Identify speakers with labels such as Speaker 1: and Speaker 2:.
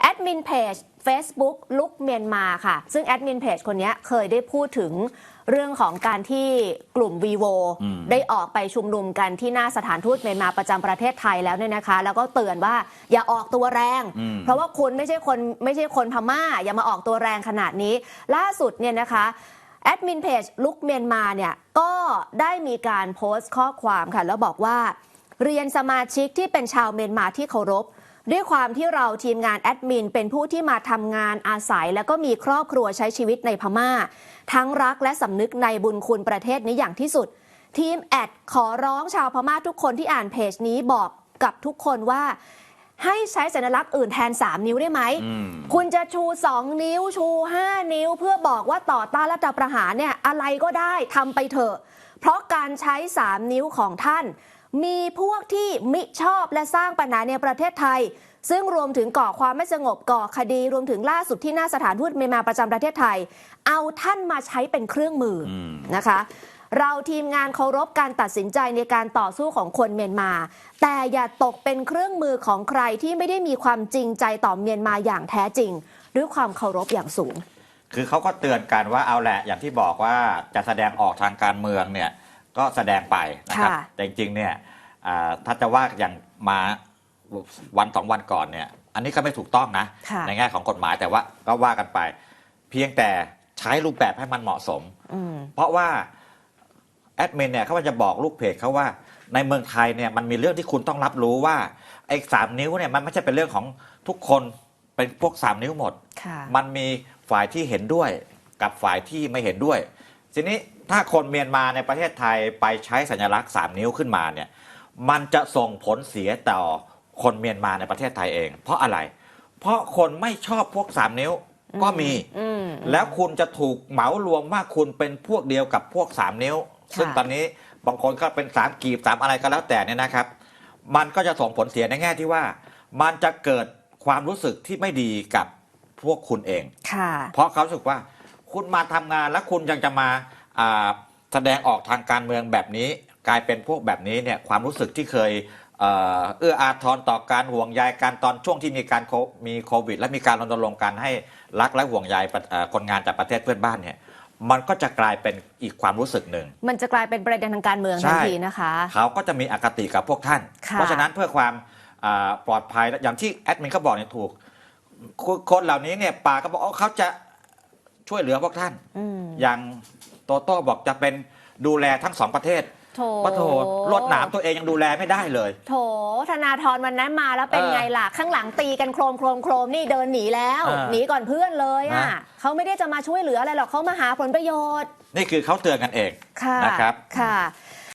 Speaker 1: แอดมินเพจ Facebook ลุกเมียนมาค่ะ ซึ่งแอดมินเพจคนนี้เคยได้พูดถึงเรื่องของการที่กลุ่ม vivo
Speaker 2: อืม
Speaker 1: ได้ออกไปชุมนุมกันที่หน้าสถานทูตเมียนมาประจำประเทศไทยแล้วเนี่ยนะคะ แล้วก็เตือนว่าอย่าออกตัวแรง
Speaker 2: อืม
Speaker 1: เพราะว่าคุณไม่ใช่คนไม่ใช่คนพม่า อย่ามาออกตัวแรงขนาดนี้ ล่าสุดเนี่ยนะคะแอดมินเพจลุกเมียนมาเนี่ยก็ได้มีการโพสต์ข้อความค่ะ แล้วบอกว่า เรียนสมาชิกที่เป็นชาวเมียนมาที่เคารพ ด้วยความที่เราทีมงานแอดมินเป็นผู้ที่มาทำงานอาศัย แล้วก็มีครอบครัวใช้ชีวิตในพม่า ทั้งรักและสำนึกในบุญคุณประเทศนี้อย่างที่สุด ทีมแอดขอร้องชาวพม่าทุกคนที่อ่านเพจนี้บอกกับทุกคนว่าให้ใช้สัญลักษณ์อื่นแทน 3 นิ้วได้ไหม
Speaker 2: อืม
Speaker 1: คุณจะชู 2 นิ้วชู 5 นิ้ว เพื่อบอกว่าต่อต้านรัฐประหารเนี่ยอะไรก็ได้ทำไปเถอะ เพราะการใช้ 3 นิ้วของท่าน มีพวกที่มิชอบและสร้างปัญหาในประเทศไทย ซึ่งรวมถึงก่อความไม่สงบก่อคดี รวมถึงล่าสุดที่หน้าสถานทูตเมียนมาประจำประเทศไทย เอาท่านมาใช้เป็นเครื่องมืออ
Speaker 2: ม
Speaker 1: นะคะ เราทีมงานเคารพการตัดสินใจในการต่อสู้ของคนเมียนมา แต่อย่าตกเป็นเครื่องมือของใครที่ไม่ได้มีความจริงใจต่อเมียนมาอย่างแท้จริง ด้วยความเคารพอย่างสูง
Speaker 2: คือเขาก็เตือนกันว่าเอาแหละอย่างที่บอกว่าจะแสดงออกทางการเมืองเนี่ย ก็แสดงไปนะครับ
Speaker 1: ค่ะ
Speaker 2: แต่จริงๆเนี่ยอ่าถ้าจะว่าอย่างมาวันสองวันก่อนเนี่ย อันนี้ก็ไม่ถูกต้องนะ
Speaker 1: ค่ะ
Speaker 2: ในแง่ของกฎหมายแต่ว่าก็ว่ากันไป เพียงแต่ใช้รูปแบบให้มันเหมาะสม
Speaker 1: อืม
Speaker 2: เพราะว่าแอดมินเนี่ยเขาจะบอกลูกเพจเขาว่า ในเมืองไทยเนี่ยมันมีเรื่องที่คุณต้องรับรู้ว่าไอ้สามนิ้วเนี่ยมันไม่ใช่เป็นเรื่องของทุกคนเป็นพวกสามนิ้วหมด
Speaker 1: ค่ะ
Speaker 2: มันมีฝ่ายที่เห็นด้วยกับฝ่ายที่ไม่เห็นด้วย ทีนี้ ถ้าคนเมียนมาในประเทศไทยไปใช้สัญลักษณ์ 3 นิ้วขึ้นมาเนี่ยมันจะส่งผลเสียต่อคนเมียนมาในประเทศไทยเอง เพราะอะไร เพราะคนไม่ชอบพวก 3 นิ้วก็มี
Speaker 1: อืม
Speaker 2: แล้วคุณจะถูกเหมารวมว่าคุณเป็นพวกเดียวกับพวก 3 นิ้ว ซึ่งตอนนี้บางคนก็เป็น 3 กีบ 3 อะไรก็แล้วแต่เนี่ยนะครับ มันก็จะส่งผลเสียในแง่ที่ว่า มันจะเกิดความรู้สึกที่ไม่ดีกับพวกคุณเอง
Speaker 1: ค่ะ
Speaker 2: เพราะเขารู้สึกว่าคุณมาทำงานแล้วคุณยังจะมาอ่า แสดงออกทางการเมืองแบบนี้ กลายเป็นพวกแบบนี้เนี่ยความรู้สึกที่เคยเอ่อเอื้ออาทรต่อการห่วงใยการตอนช่วงที่มีการโคมีโควิด และมีการรณรงค์การให้รักและห่วงใยประเอ่อคนงานจากประเทศเพื่อนบ้านเนี่ยมันก็จะกลายเป็นอีกความรู้สึกหนึ่ง
Speaker 1: มันจะกลายเป็นประเด็นทางการเมือง
Speaker 2: ใช่
Speaker 1: ทันทีนะคะ
Speaker 2: เขาก็จะมีอคติกับพวกท่าน
Speaker 1: ค่ะ
Speaker 2: เพราะฉะนั้นเพื่อความอ่าปลอดภัยและอย่างที่แอดมินเขาบอกเนี่ยถูกคนคนเหล่านี้เนี่ยป่าก็บอกว่าเขาจะช่วยเหลือพวกท่าน
Speaker 1: อืม
Speaker 2: อย่าง โตโต้บอกจะเป็นดูแลทั้งสองประเทศ
Speaker 1: โถ
Speaker 2: ปะโถรวดหนามตัวเองยังดูแลไม่ได้เลย
Speaker 1: โถธนาธรวันนั้นมาแล้วเป็น
Speaker 2: เออ
Speaker 1: ไงล่ะ ข้างหลังตีกันโครมโครมโครมนี่เดินหนีแล้ว
Speaker 2: เออ
Speaker 1: หนีก่อนเพื่อนเลยอะ
Speaker 2: นะ
Speaker 1: เขาไม่ได้จะมาช่วยเหลืออะไรหรอกเขามาหาผลประโยชน์
Speaker 2: นี่คือเขาเตือนกันเอง
Speaker 1: ค่ะ
Speaker 2: นะครับ
Speaker 1: ค่ะ